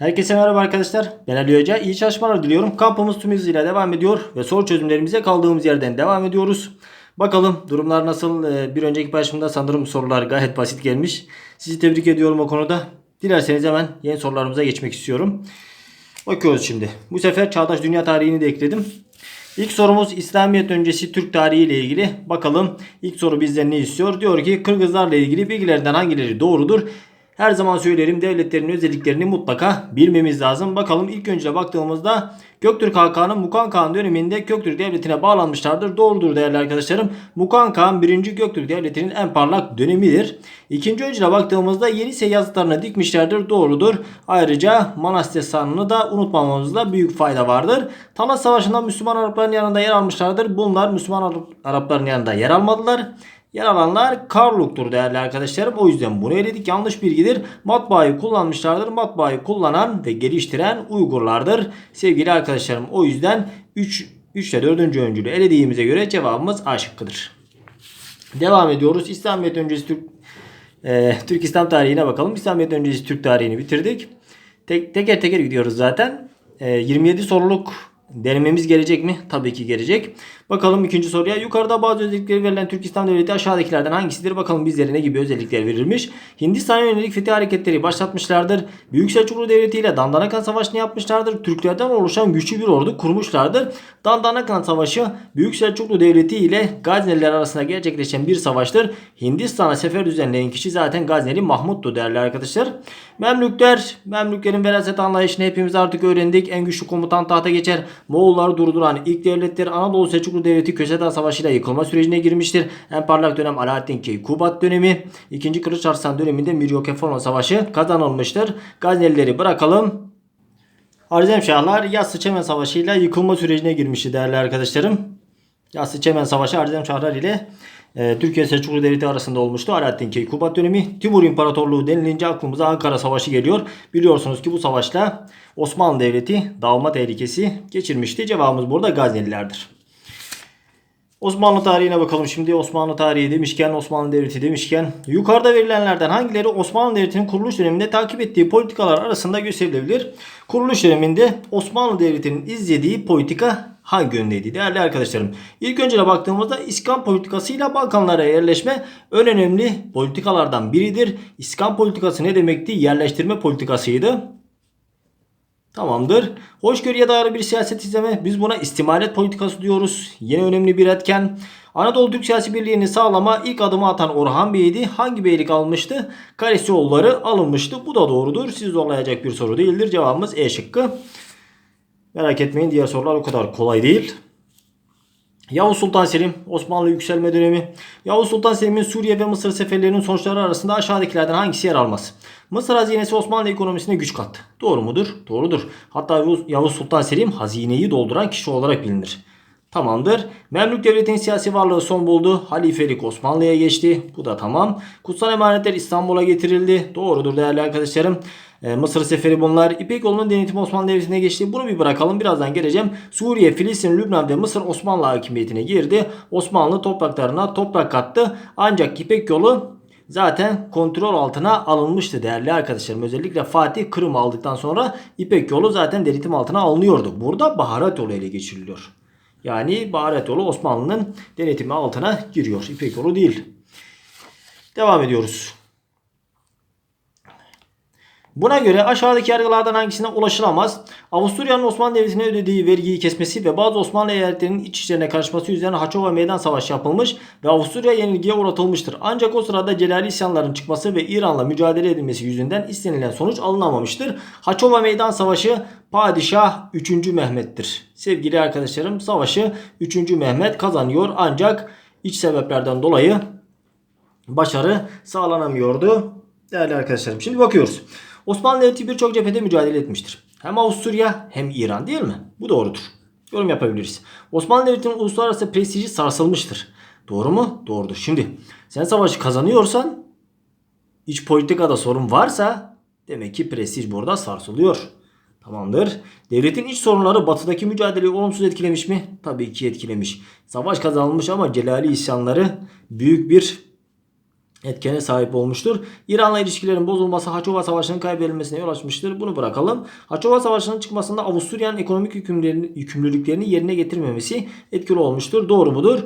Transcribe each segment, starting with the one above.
Herkese merhaba arkadaşlar. Ben Ali Hoca. İyi çalışmalar diliyorum. Kampımız tüm hızıyla devam ediyor ve soru çözümlerimize kaldığımız yerden devam ediyoruz. Bakalım durumlar nasıl? Ee, Bir önceki paylaşımda sanırım sorular gayet basit gelmiş. Sizi tebrik ediyorum o konuda. Dilerseniz hemen yeni sorularımıza geçmek istiyorum. Bakıyoruz şimdi. Bu sefer çağdaş dünya tarihini de ekledim. İlk sorumuz İslamiyet öncesi Türk tarihi ile ilgili. Bakalım ilk soru bizden ne istiyor? Diyor ki Kırgızlarla ilgili bilgilerden hangileri doğrudur? Her zaman söylerim devletlerin özelliklerini mutlaka bilmemiz lazım. Bakalım ilk önce baktığımızda Göktürk Hakan'ın Mukan Kağan döneminde Göktürk Devleti'ne bağlanmışlardır. Doğrudur değerli arkadaşlarım. Mukan Kağan 1. Göktürk Devleti'nin en parlak dönemidir. İkinci öncüle baktığımızda Yenisey yazıtlarını dikmişlerdir. Doğrudur. Ayrıca Manas Destanı'nı da unutmamamızda büyük fayda vardır. Talas Savaşı'nda Müslüman Arapların yanında yer almışlardır. Bunlar Müslüman Arapların yanında yer almadılar. Yer alanlar Karluk'tur değerli arkadaşlarım. O yüzden bunu eledik. Yanlış bilgidir. Matbaayı kullanmışlardır. Matbaayı kullanan ve geliştiren Uygurlardır. Sevgili arkadaşlarım o yüzden 3 3 ile 4. öncülü elediğimize göre cevabımız A şıkkıdır. Devam ediyoruz. İslamiyet öncesi Türk e, Türk İslam tarihine bakalım. İslamiyet öncesi Türk tarihini bitirdik. Tek, teker teker gidiyoruz zaten. E, 27 soruluk denememiz gelecek mi? Tabii ki gelecek. Bakalım ikinci soruya. Yukarıda bazı özellikleri verilen Türk İslam Devleti aşağıdakilerden hangisidir? Bakalım bizlere ne gibi özellikler verilmiş. Hindistan'a yönelik fethi hareketleri başlatmışlardır. Büyük Selçuklu Devleti ile Dandanakan Savaşı'nı yapmışlardır. Türklerden oluşan güçlü bir ordu kurmuşlardır. Dandanakan Savaşı Büyük Selçuklu Devleti ile Gazneliler arasında gerçekleşen bir savaştır. Hindistan'a sefer düzenleyen kişi zaten Gazneli Mahmut'tu değerli arkadaşlar. Memlükler, Memlüklerin veraset anlayışını hepimiz artık öğrendik. En güçlü komutan tahta geçer. Moğolları durduran ilk devletler Anadolu Selçuklu Devleti Köseden Savaşı ile yıkılma sürecine girmiştir. En parlak dönem Alaaddin Keykubat dönemi. İkinci Kılıç Arslan döneminde Miryokefalon Savaşı kazanılmıştır. Gaznelileri bırakalım. Arzemşahlar Yassı Çemen Savaşı ile yıkılma sürecine girmişti değerli arkadaşlarım. Yassı Çemen Savaşı Arzemşahlar ile e, Türkiye Selçuklu Devleti arasında olmuştu. Alaaddin Keykubat dönemi. Timur İmparatorluğu denilince aklımıza Ankara Savaşı geliyor. Biliyorsunuz ki bu savaşla Osmanlı Devleti dağılma tehlikesi geçirmişti. Cevabımız burada Gaznelilerdir. Osmanlı tarihine bakalım şimdi. Osmanlı tarihi demişken, Osmanlı Devleti demişken yukarıda verilenlerden hangileri Osmanlı Devleti'nin kuruluş döneminde takip ettiği politikalar arasında gösterilebilir? Kuruluş döneminde Osmanlı Devleti'nin izlediği politika hangi yöndeydi değerli arkadaşlarım? İlk önce baktığımızda İskan politikasıyla Balkanlara yerleşme en önemli politikalardan biridir. İskan politikası ne demekti? Yerleştirme politikasıydı. Tamamdır. Hoşgörüye dayalı bir siyaset izleme. Biz buna istimalet politikası diyoruz. Yine önemli bir etken. Anadolu Türk siyasi birliğini sağlama ilk adımı atan Orhan Bey'di. Hangi beylik almıştı? Karesioğulları alınmıştı. Bu da doğrudur. Siz zorlayacak bir soru değildir. Cevabımız E şıkkı. Merak etmeyin diğer sorular o kadar kolay değil. Yavuz Sultan Selim, Osmanlı yükselme dönemi. Yavuz Sultan Selim'in Suriye ve Mısır seferlerinin sonuçları arasında aşağıdakilerden hangisi yer almaz? Mısır hazinesi Osmanlı ekonomisine güç kattı. Doğru mudur? Doğrudur. Hatta Yavuz- Sultan Selim hazineyi dolduran kişi olarak bilinir. Tamamdır. Memlük devletinin siyasi varlığı son buldu. Halifelik Osmanlı'ya geçti. Bu da tamam. Kutsal emanetler İstanbul'a getirildi. Doğrudur değerli arkadaşlarım. Ee, Mısır seferi bunlar. İpek yolunun denetimi Osmanlı Devleti'ne geçti. Bunu bir bırakalım. Birazdan geleceğim. Suriye, Filistin, Lübnan ve Mısır Osmanlı hakimiyetine girdi. Osmanlı topraklarına toprak kattı. Ancak İpek yolu zaten kontrol altına alınmıştı değerli arkadaşlarım. Özellikle Fatih Kırım aldıktan sonra İpek yolu zaten denetim altına alınıyordu. Burada baharat yolu ele geçiriliyor. Yani baharat yolu Osmanlı'nın denetimi altına giriyor. İpek yolu değil. Devam ediyoruz. Buna göre aşağıdaki yargılardan hangisine ulaşılamaz? Avusturya'nın Osmanlı Devleti'ne ödediği vergiyi kesmesi ve bazı Osmanlı eyaletlerinin iç işlerine karışması üzerine Haçova Meydan Savaşı yapılmış ve Avusturya yenilgiye uğratılmıştır. Ancak o sırada Celali isyanların çıkması ve İran'la mücadele edilmesi yüzünden istenilen sonuç alınamamıştır. Haçova Meydan Savaşı Padişah 3. Mehmet'tir. Sevgili arkadaşlarım savaşı 3. Mehmet kazanıyor ancak iç sebeplerden dolayı başarı sağlanamıyordu. Değerli arkadaşlarım şimdi bakıyoruz. Osmanlı Devleti birçok cephede mücadele etmiştir. Hem Avusturya hem İran değil mi? Bu doğrudur. Yorum yapabiliriz. Osmanlı Devleti'nin uluslararası prestiji sarsılmıştır. Doğru mu? Doğrudur. Şimdi sen savaşı kazanıyorsan iç politikada sorun varsa demek ki prestij burada sarsılıyor. Tamamdır. Devletin iç sorunları batıdaki mücadeleyi olumsuz etkilemiş mi? Tabii ki etkilemiş. Savaş kazanılmış ama Celali isyanları büyük bir etkene sahip olmuştur. İran'la ilişkilerin bozulması Haçova Savaşı'nın kaybedilmesine yol açmıştır. Bunu bırakalım. Haçova Savaşı'nın çıkmasında Avusturya'nın ekonomik yükümlülüklerini, yerine getirmemesi etkili olmuştur. Doğru mudur?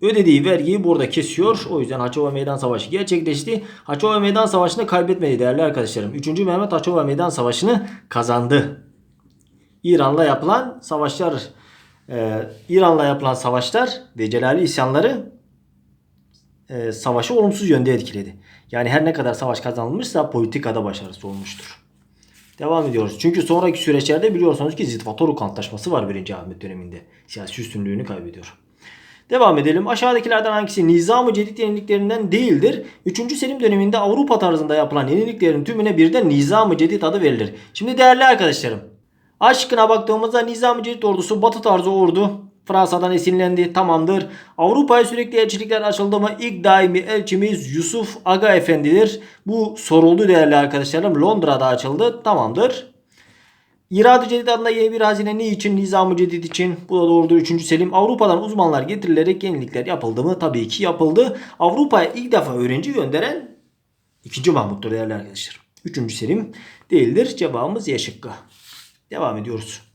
Ödediği vergiyi burada kesiyor. O yüzden Haçova Meydan Savaşı gerçekleşti. Haçova Meydan Savaşı'nı kaybetmedi değerli arkadaşlarım. 3. Mehmet Haçova Meydan Savaşı'nı kazandı. İran'la yapılan savaşlar e, İran'la yapılan savaşlar ve Celali isyanları e, savaşı olumsuz yönde etkiledi. Yani her ne kadar savaş kazanılmışsa politikada başarısız olmuştur. Devam ediyoruz. Çünkü sonraki süreçlerde biliyorsunuz ki Zitvatoruk Antlaşması var 1. Ahmet döneminde. Siyasi üstünlüğünü kaybediyor. Devam edelim. Aşağıdakilerden hangisi Nizam-ı Cedid yeniliklerinden değildir? 3. Selim döneminde Avrupa tarzında yapılan yeniliklerin tümüne birden Nizam-ı Cedid adı verilir. Şimdi değerli arkadaşlarım. Aşkına baktığımızda Nizam-ı Cedid ordusu batı tarzı ordu. Fransa'dan esinlendi. Tamamdır. Avrupa'ya sürekli elçilikler açıldı mı ilk daimi elçimiz Yusuf Aga Efendi'dir. Bu soruldu değerli arkadaşlarım. Londra'da açıldı. Tamamdır. İrad-ı Cedid adında yeni bir hazine ne için? Nizam-ı Cedid için. Bu da doğrudur. 3. Selim. Avrupa'dan uzmanlar getirilerek yenilikler yapıldı mı? Tabii ki yapıldı. Avrupa'ya ilk defa öğrenci gönderen 2. Mahmut'tur değerli arkadaşlar. 3. Selim değildir. Cevabımız Y şıkkı. Devam ediyoruz.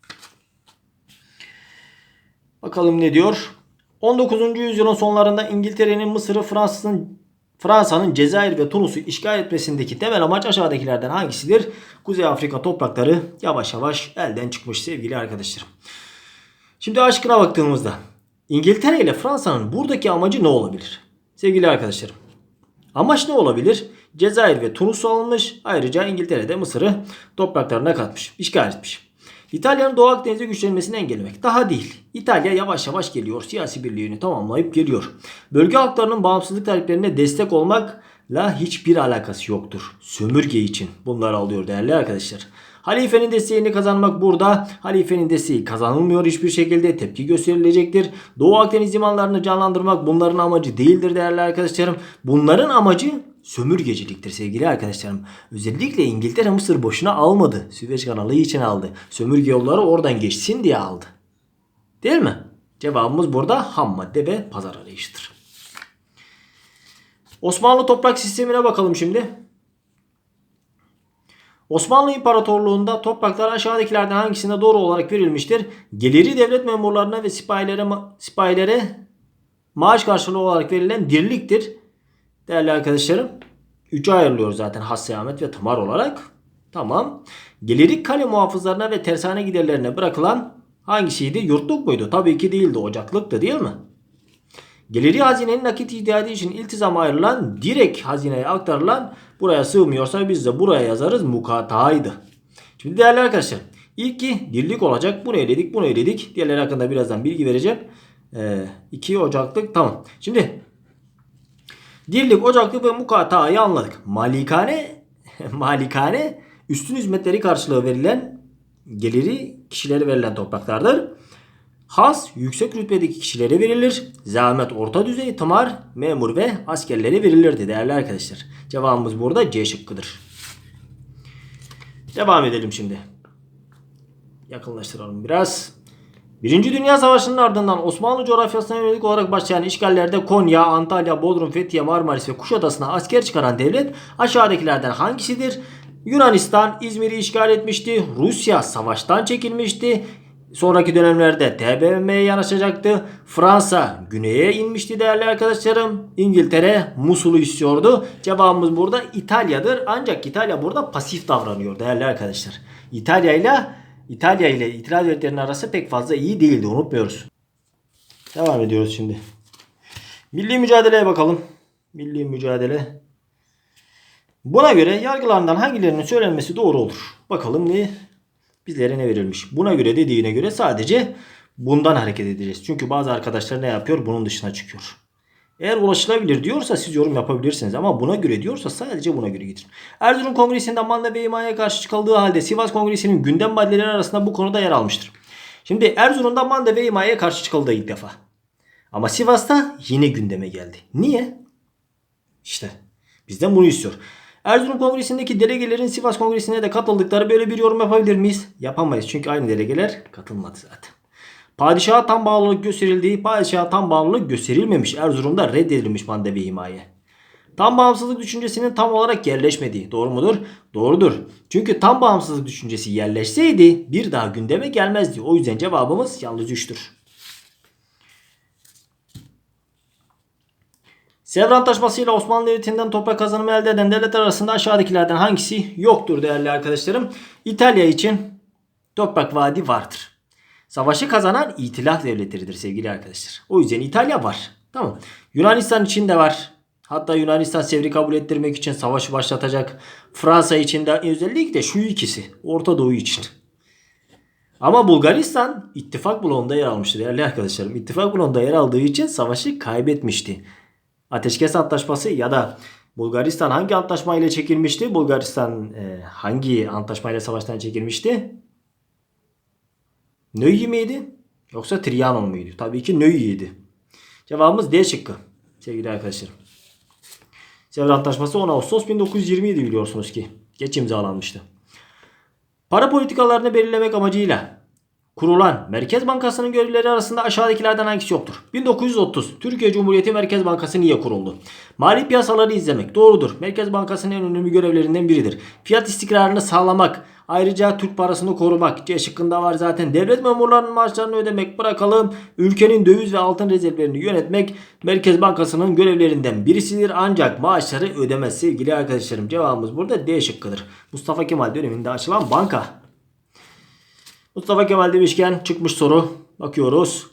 Bakalım ne diyor? 19. yüzyılın sonlarında İngiltere'nin Mısır'ı Fransa'nın Fransa'nın Cezayir ve Tunus'u işgal etmesindeki temel amaç aşağıdakilerden hangisidir? Kuzey Afrika toprakları yavaş yavaş elden çıkmış sevgili arkadaşlarım. Şimdi aşkına baktığımızda İngiltere ile Fransa'nın buradaki amacı ne olabilir? Sevgili arkadaşlarım. Amaç ne olabilir? Cezayir ve Tunus alınmış. Ayrıca İngiltere de Mısır'ı topraklarına katmış. işgal etmiş. İtalya'nın Doğu Akdeniz'e güçlenmesini engellemek. Daha değil. İtalya yavaş yavaş geliyor. Siyasi birliğini tamamlayıp geliyor. Bölge halklarının bağımsızlık taleplerine destek olmakla hiçbir alakası yoktur. Sömürge için bunları alıyor değerli arkadaşlar. Halifenin desteğini kazanmak burada. Halifenin desteği kazanılmıyor hiçbir şekilde. Tepki gösterilecektir. Doğu Akdeniz limanlarını canlandırmak bunların amacı değildir değerli arkadaşlarım. Bunların amacı sömürgeciliktir sevgili arkadaşlarım. Özellikle İngiltere Mısır boşuna almadı. Süveyş kanalı için aldı. Sömürge yolları oradan geçsin diye aldı. Değil mi? Cevabımız burada ham madde ve pazar arayışıdır. Osmanlı toprak sistemine bakalım şimdi. Osmanlı İmparatorluğu'nda topraklar aşağıdakilerden hangisine doğru olarak verilmiştir? Geliri devlet memurlarına ve sipahilere, sipahilere maaş karşılığı olarak verilen dirliktir. Değerli arkadaşlarım. 3'e ayrılıyor zaten hasseyamet ve tımar olarak. Tamam. Geliri kale muhafızlarına ve tersane giderlerine bırakılan hangisiydi? Yurtluk muydu? Tabii ki değildi. Ocaklıktı değil mi? Geliri hazinenin nakit ihtiyacı için iltizama ayrılan direkt hazineye aktarılan buraya sığmıyorsa biz de buraya yazarız mukataydı. Şimdi değerli arkadaşlar ilki dirlik olacak. Bunu eledik bunu eledik. Diğerleri hakkında birazdan bilgi vereceğim. Ee, 2 Ocaklık tamam. Şimdi dirlik ocaklık ve mukatayı anladık. Malikane malikane üstün hizmetleri karşılığı verilen geliri kişilere verilen topraklardır. Has yüksek rütbedeki kişilere verilir. Zahmet orta düzey, tımar, memur ve askerlere verilirdi değerli arkadaşlar. Cevabımız burada C şıkkıdır. Devam edelim şimdi. Yakınlaştıralım biraz. Birinci Dünya Savaşı'nın ardından Osmanlı coğrafyasına yönelik olarak başlayan işgallerde Konya, Antalya, Bodrum, Fethiye, Marmaris ve Kuşadası'na asker çıkaran devlet aşağıdakilerden hangisidir? Yunanistan İzmir'i işgal etmişti. Rusya savaştan çekilmişti. Sonraki dönemlerde TBMM'ye yanaşacaktı. Fransa güneye inmişti değerli arkadaşlarım. İngiltere Musul'u istiyordu. Cevabımız burada İtalya'dır. Ancak İtalya burada pasif davranıyor değerli arkadaşlar. İtalya ile İtalya ile İtilaf devletlerinin arası pek fazla iyi değildi. Unutmuyoruz. Devam ediyoruz şimdi. Milli mücadeleye bakalım. Milli mücadele. Buna göre yargılarından hangilerinin söylenmesi doğru olur? Bakalım ne bizlere ne verilmiş. Buna göre dediğine göre sadece bundan hareket edeceğiz. Çünkü bazı arkadaşlar ne yapıyor? Bunun dışına çıkıyor. Eğer ulaşılabilir diyorsa siz yorum yapabilirsiniz ama buna göre diyorsa sadece buna göre gidin. Erzurum Kongresi'nde Manda ve İma'ya karşı çıkıldığı halde Sivas Kongresi'nin gündem maddeleri arasında bu konuda yer almıştır. Şimdi Erzurum'da Manda ve İma'ya karşı çıkıldı ilk defa. Ama Sivas'ta yine gündeme geldi. Niye? İşte bizden bunu istiyor. Erzurum Kongresi'ndeki delegelerin Sivas Kongresi'ne de katıldıkları böyle bir yorum yapabilir miyiz? Yapamayız çünkü aynı delegeler katılmadı zaten. Padişaha tam bağlılık gösterildiği, padişaha tam bağlılık gösterilmemiş. Erzurum'da reddedilmiş Mandevi himaye. Tam bağımsızlık düşüncesinin tam olarak yerleşmediği. Doğru mudur? Doğrudur. Çünkü tam bağımsızlık düşüncesi yerleşseydi bir daha gündeme gelmezdi. O yüzden cevabımız yalnız 3'tür. Sevr Antlaşması ile Osmanlı Devleti'nden toprak kazanımı elde eden devletler arasında aşağıdakilerden hangisi yoktur değerli arkadaşlarım? İtalya için toprak vaadi vardır. Savaşı kazanan itilaf devletleridir sevgili arkadaşlar. O yüzden İtalya var. Tamam. Yunanistan için de var. Hatta Yunanistan Sevr'i kabul ettirmek için savaşı başlatacak. Fransa için de özellikle şu ikisi. Orta Doğu için. Ama Bulgaristan ittifak bloğunda yer almıştı değerli arkadaşlarım. İttifak bloğunda yer aldığı için savaşı kaybetmişti. Ateşkes Antlaşması ya da Bulgaristan hangi antlaşmayla çekilmişti? Bulgaristan e, hangi antlaşmayla savaştan çekilmişti? Nöyi miydi? Yoksa Trianon muydu? Tabii ki Nöyi'ydi. Cevabımız D şıkkı sevgili arkadaşlarım. Sevr Antlaşması 10 Ağustos 1920'ydi biliyorsunuz ki. Geç imzalanmıştı. Para politikalarını belirlemek amacıyla kurulan Merkez Bankası'nın görevleri arasında aşağıdakilerden hangisi yoktur? 1930 Türkiye Cumhuriyeti Merkez Bankası niye kuruldu? Mali piyasaları izlemek doğrudur. Merkez Bankası'nın en önemli görevlerinden biridir. Fiyat istikrarını sağlamak, ayrıca Türk parasını korumak. C şıkkında var zaten. Devlet memurlarının maaşlarını ödemek bırakalım. Ülkenin döviz ve altın rezervlerini yönetmek Merkez Bankası'nın görevlerinden birisidir. Ancak maaşları ödemez sevgili arkadaşlarım. Cevabımız burada D şıkkıdır. Mustafa Kemal döneminde açılan banka. Mustafa Kemal demişken çıkmış soru. Bakıyoruz.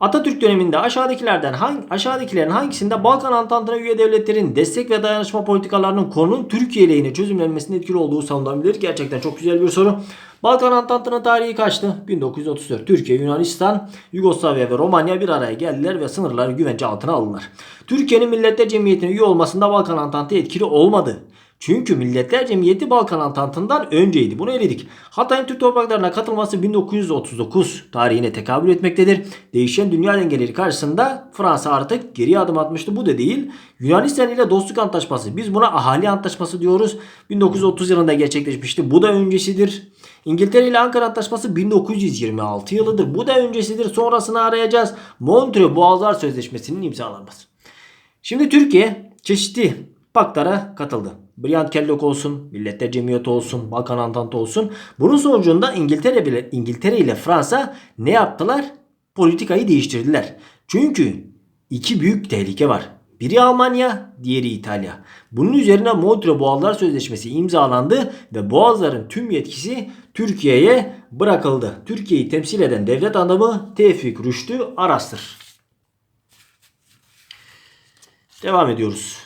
Atatürk döneminde aşağıdakilerden hangi, aşağıdakilerin hangisinde Balkan Antantı'na üye devletlerin destek ve dayanışma politikalarının konunun Türkiye lehine çözümlenmesinde etkili olduğu savunulabilir. Gerçekten çok güzel bir soru. Balkan Antantı'nın tarihi kaçtı? 1934. Türkiye, Yunanistan, Yugoslavya ve Romanya bir araya geldiler ve sınırları güvence altına aldılar. Türkiye'nin Milletler Cemiyeti'ne üye olmasında Balkan Antantı etkili olmadı. Çünkü Milletler Cemiyeti Balkan Antantı'ndan önceydi. Bunu eledik. Hatay'ın Türk topraklarına katılması 1939 tarihine tekabül etmektedir. Değişen dünya dengeleri karşısında Fransa artık geri adım atmıştı. Bu da değil. Yunanistan ile dostluk antlaşması. Biz buna ahali antlaşması diyoruz. 1930 yılında gerçekleşmişti. Bu da öncesidir. İngiltere ile Ankara Antlaşması 1926 yılıdır. Bu da öncesidir. Sonrasını arayacağız. Montreux Boğazlar Sözleşmesi'nin imzalanması. Şimdi Türkiye çeşitli paktlara katıldı. Bryant Kellogg olsun, Milletler Cemiyeti olsun, Balkan Antantı olsun. Bunun sonucunda İngiltere ile İngiltere ile Fransa ne yaptılar? Politikayı değiştirdiler. Çünkü iki büyük tehlike var. Biri Almanya, diğeri İtalya. Bunun üzerine Montreux Boğazlar Sözleşmesi imzalandı ve Boğazların tüm yetkisi Türkiye'ye bırakıldı. Türkiye'yi temsil eden devlet adamı Tevfik Rüştü Aras'tır. Devam ediyoruz.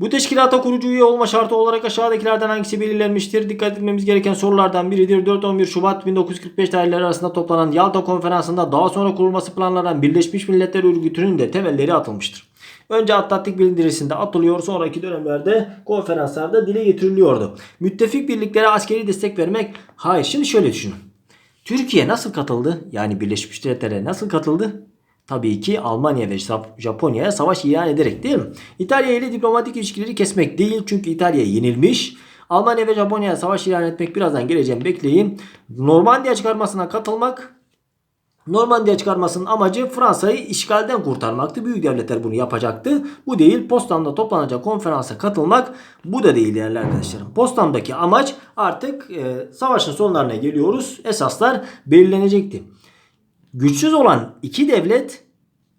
Bu teşkilata kurucu üye olma şartı olarak aşağıdakilerden hangisi belirlenmiştir? Dikkat etmemiz gereken sorulardan biridir. 4-11 Şubat 1945 tarihleri arasında toplanan Yalta Konferansı'nda daha sonra kurulması planlanan Birleşmiş Milletler Örgütü'nün de temelleri atılmıştır. Önce Atlantik bildirisinde atılıyor sonraki dönemlerde konferanslarda dile getiriliyordu. Müttefik birliklere askeri destek vermek hayır şimdi şöyle düşünün. Türkiye nasıl katıldı? Yani Birleşmiş Milletler'e nasıl katıldı? Tabii ki Almanya ve Japonya'ya savaş ilan ederek değil mi? İtalya ile diplomatik ilişkileri kesmek değil çünkü İtalya yenilmiş. Almanya ve Japonya'ya savaş ilan etmek birazdan geleceğim bekleyin. Normandiya çıkarmasına katılmak Normandiya çıkarmasının amacı Fransa'yı işgalden kurtarmaktı. Büyük devletler bunu yapacaktı. Bu değil. Potsdam'da toplanacak konferansa katılmak bu da değil değerli arkadaşlarım. Potsdam'daki amaç artık e, savaşın sonlarına geliyoruz. Esaslar belirlenecekti. Güçsüz olan iki devlet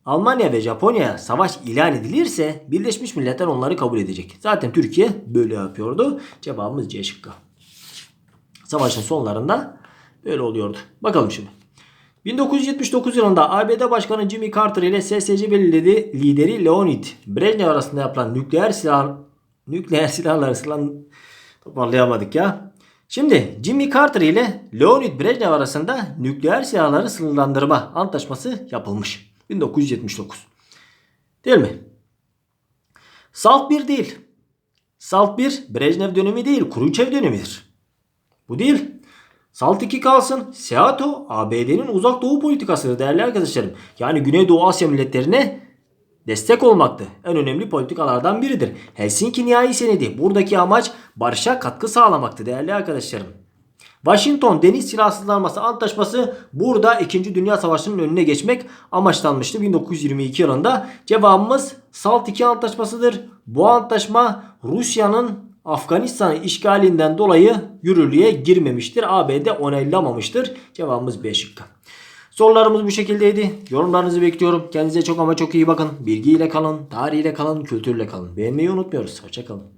Almanya ve Japonya'ya savaş ilan edilirse Birleşmiş Milletler onları kabul edecek. Zaten Türkiye böyle yapıyordu. Cevabımız C şıkkı. Savaşın sonlarında böyle oluyordu. Bakalım şimdi. 1979 yılında ABD Başkanı Jimmy Carter ile SSC belirledi lideri Leonid Brezhnev arasında yapılan nükleer silah nükleer silahlar silah toparlayamadık ya. Şimdi Jimmy Carter ile Leonid Brezhnev arasında nükleer silahları sınırlandırma antlaşması yapılmış. 1979. Değil mi? Salt 1 değil. Salt 1 Brezhnev dönemi değil, Khrushchev dönemidir. Bu değil. Salt 2 kalsın. SEATO ABD'nin uzak doğu politikasıdır değerli arkadaşlarım. Yani Güneydoğu Asya milletlerine destek olmaktı. En önemli politikalardan biridir. Helsinki Nihai Senedi buradaki amaç barışa katkı sağlamaktı değerli arkadaşlarım. Washington Deniz Silahsızlanması Antlaşması burada 2. Dünya Savaşı'nın önüne geçmek amaçlanmıştı 1922 yılında. Cevabımız SALT 2 Antlaşması'dır. Bu antlaşma Rusya'nın Afganistan'ı işgalinden dolayı yürürlüğe girmemiştir. ABD onaylamamıştır. Cevabımız B şıkkı. Sorularımız bu şekildeydi. Yorumlarınızı bekliyorum. Kendinize çok ama çok iyi bakın. Bilgiyle kalın, tarihiyle kalın, kültürle kalın. Beğenmeyi unutmuyoruz. Hoşçakalın.